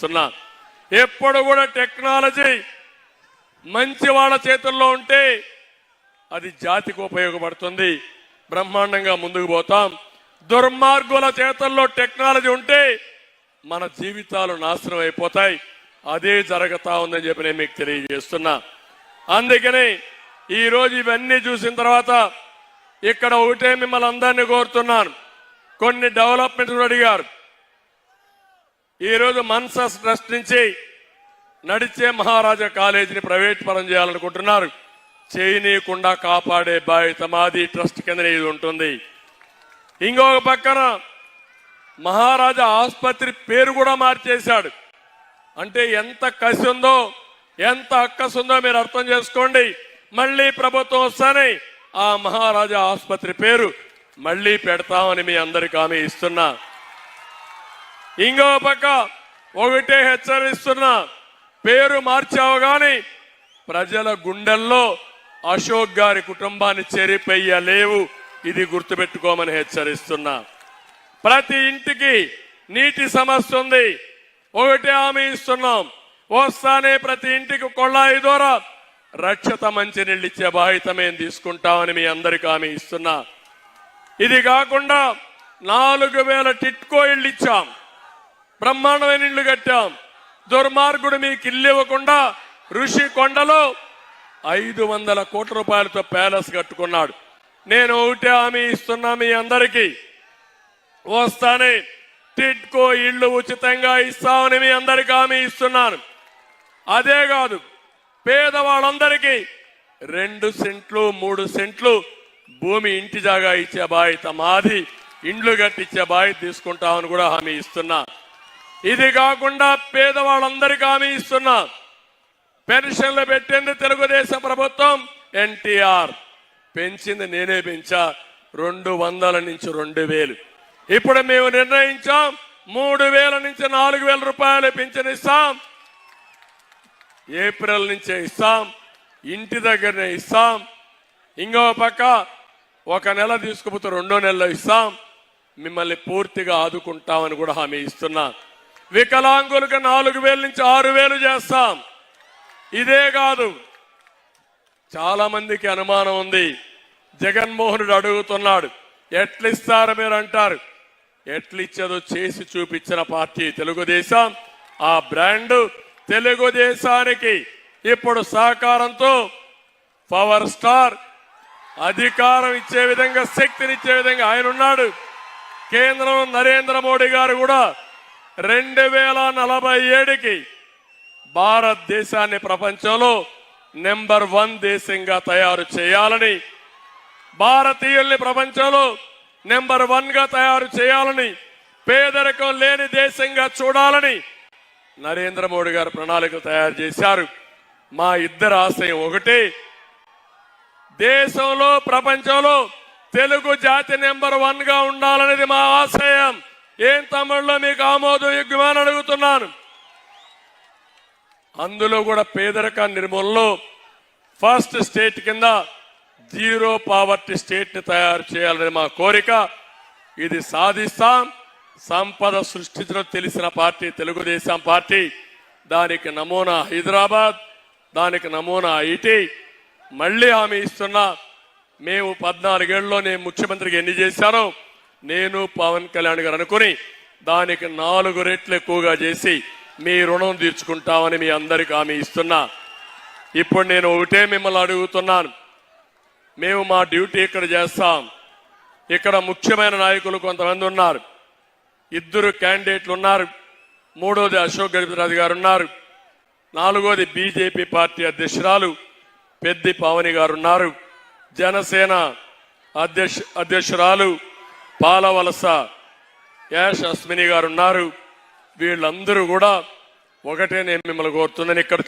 చేస్తున్నా ఎప్పుడు కూడా టెక్నాలజీ మంచి వాళ్ళ చేతుల్లో ఉంటే అది జాతికి ఉపయోగపడుతుంది. బ్రహ్మాండంగా ముందుకు పోతాం. దుర్మార్గుల చేతుల్లో టెక్నాలజీ ఉంటే మన జీవితాలు నాశనం అయిపోతాయి. అదే జరుగుతా ఉందని చెప్పి నేను మీకు తెలియజేస్తున్నా. అందుకని ఈరోజు ఇవన్నీ చూసిన తర్వాత ఇక్కడ ఒకటే మిమ్మల్ని అందరినీ కోరుతున్నాను. కొన్ని డెవలప్మెంట్స్ అడిగారు. ఈరోజు మన్సస్ ట్రస్ట్ నుంచి నడిచే మహారాజా కాలేజీని ప్రైవేట్ పరం చేయాలనుకుంటున్నారు. చేయనీయకుండా కాపాడే బాధ్యత మాది ట్రస్ట్ కింద ఇది ఉంటుంది. ఇంకొక పక్కన మహారాజా ఆసుపత్రి పేరు కూడా మార్చేశాడు. అంటే ఎంత కసి ఉందో ఎంత అక్కసు ఉందో మీరు అర్థం చేసుకోండి. మళ్ళీ ప్రభుత్వం వస్తానే ఆ మహారాజా ఆసుపత్రి పేరు మళ్ళీ పెడతామని మీ అందరికి హామీ ఇస్తున్నా. ఇంకో పక్క ఒకటే హెచ్చరిస్తున్నా పేరు మార్చావు కానీ ప్రజల గుండెల్లో అశోక్ గారి కుటుంబాన్ని చెరిపెయ్యలేవు. ఇది గుర్తుపెట్టుకోమని హెచ్చరిస్తున్నా. ప్రతి ఇంటికి నీటి సమస్య ఉంది. ఒకటే హామీ ఇస్తున్నాం. వస్తానే ప్రతి ఇంటికి కొళ్ళాయి ద్వారా రక్షత మంచినీళ్ళు ఇచ్చే బాధ్యత మేము తీసుకుంటామని మీ అందరికి హామీ ఇస్తున్నా. ఇది కాకుండా నాలుగు వేల టిట్కో ఇళ్ళు ఇచ్చాం. బ్రహ్మాండమైన ఇల్లు కట్టాం. దుర్మార్గుడు మీకు ఇల్లు ఇవ్వకుండా ఋషి కొండలో ఐదు వందల కోట్ల రూపాయలతో ప్యాలెస్ కట్టుకున్నాడు. నేను ఒకటే హామీ ఇస్తున్నా మీ అందరికీ. వస్తానే టిట్కో ఇళ్ళు ఉచితంగా ఇస్తామని మీ అందరికీ హామీ ఇస్తున్నాను. అదే కాదు పేదవాళ్ళందరికీ రెండు సెంట్లు మూడు సెంట్లు భూమి ఇంటి జాగా ఇచ్చే బాధ్యత మాది. ఇండ్లు కట్టించే బాధ్యత తీసుకుంటామని కూడా హామీ ఇస్తున్నా. ఇది కాకుండా పేదవాళ్ళందరికీ హామీ ఇస్తున్నా. పెన్షన్లు పెట్టింది తెలుగుదేశం ప్రభుత్వం ఎన్టీఆర్. పెంచింది నేనే పెంచా రెండు వందల నుంచి రెండు వేలు. ఇప్పుడు మేము నిర్ణయించాం మూడు వేల నుంచి నాలుగు వేల రూపాయలు పెంచిన ఇస్తాం. ఏప్రిల్ నుంచే ఇస్తాం ఇంటి దగ్గరనే ఇస్తాం. ఇంకో పక్క ఒక నెల తీసుకుపోతే రెండో నెలలో ఇస్తాం. మిమ్మల్ని పూర్తిగా ఆదుకుంటామని కూడా హామీ ఇస్తున్నాను వికలాంగులకు నాలుగు వేల నుంచి ఆరు వేలు చేస్తాం. ఇదే కాదు. చాలా మందికి అనుమానం ఉంది. జగన్మోహనుడు అడుగుతున్నాడు ఎట్లిస్తారు మీరు అంటారు ఎట్లిచ్చేదో చేసి చూపించిన పార్టీ తెలుగుదేశం ఆ బ్రాండ్ తెలుగుదేశానికి ఇప్పుడు సహకారంతో పవర్ స్టార్ అధికారం ఇచ్చే విధంగా శక్తినిచ్చే విధంగా ఆయన ఉన్నాడు. కేంద్రం నరేంద్ర మోడీ గారు కూడా రెండు వేల నలభై ఏడుకి భారతదేశాన్ని ప్రపంచంలో నెంబర్ వన్ దేశంగా తయారు చేయాలని భారతీయుల్ని ప్రపంచంలో నెంబర్ వన్గా తయారు చేయాలని పేదరికం లేని దేశంగా చూడాలని నరేంద్ర మోడీ గారు ప్రణాళిక తయారు చేశారు. మా ఇద్దరు ఆశయం ఒకటి దేశంలో ప్రపంచంలో తెలుగు జాతి నెంబర్ వన్గా ఉండాలనేది మా ఆశయం. ఏం తమిళలో మీకు ఆమోదయోగ్యమని అడుగుతున్నాను. అందులో కూడా పేదరిక నిర్మూలనలో ఫస్ట్ స్టేట్ కింద జీరో పావర్టీ స్టేట్ని తయారు చేయాలని మా కోరిక. ఇది సాధిస్తాం. సంపద సృష్టించడం తెలిసిన పార్టీ తెలుగుదేశం పార్టీ. దానికి నమూనా హైదరాబాద్ దానికి నమూనా ఐటీ. మళ్ళీ హామీ ఇస్తున్నా. మేము పద్నాలుగేళ్ళలో నేను ముఖ్యమంత్రికి ఎన్ని చేశానో నేను పవన్ కళ్యాణ్ గారు అనుకుని దానికి నాలుగు రెట్లు ఎక్కువగా చేసి మీ రుణం తీర్చుకుంటామని మీ అందరికి హామీ ఇస్తున్నా. ఇప్పుడు నేను ఒకటే మిమ్మల్ని అడుగుతున్నాను. మేము మా డ్యూటీ ఇక్కడ చేస్తాం. ఇక్కడ ముఖ్యమైన నాయకులు కొంతమంది ఉన్నారు. ఇద్దరు క్యాండిడేట్లు ఉన్నారు. మూడోది అశోక్ గజపతిరాజు గారు ఉన్నారు. నాలుగోది బీజేపీ పార్టీ అధ్యక్షురాలు పెద్ది పావని గారు ఉన్నారు. జనసేన అధ్యక్ష అధ్యక్షురాలు పాలవలస యాష్ అస్మిని గారు ఉన్నారు. వీళ్ళందరూ కూడా ఒకటే నేను మిమ్మల్ని కోరుతుందని ఇక్కడ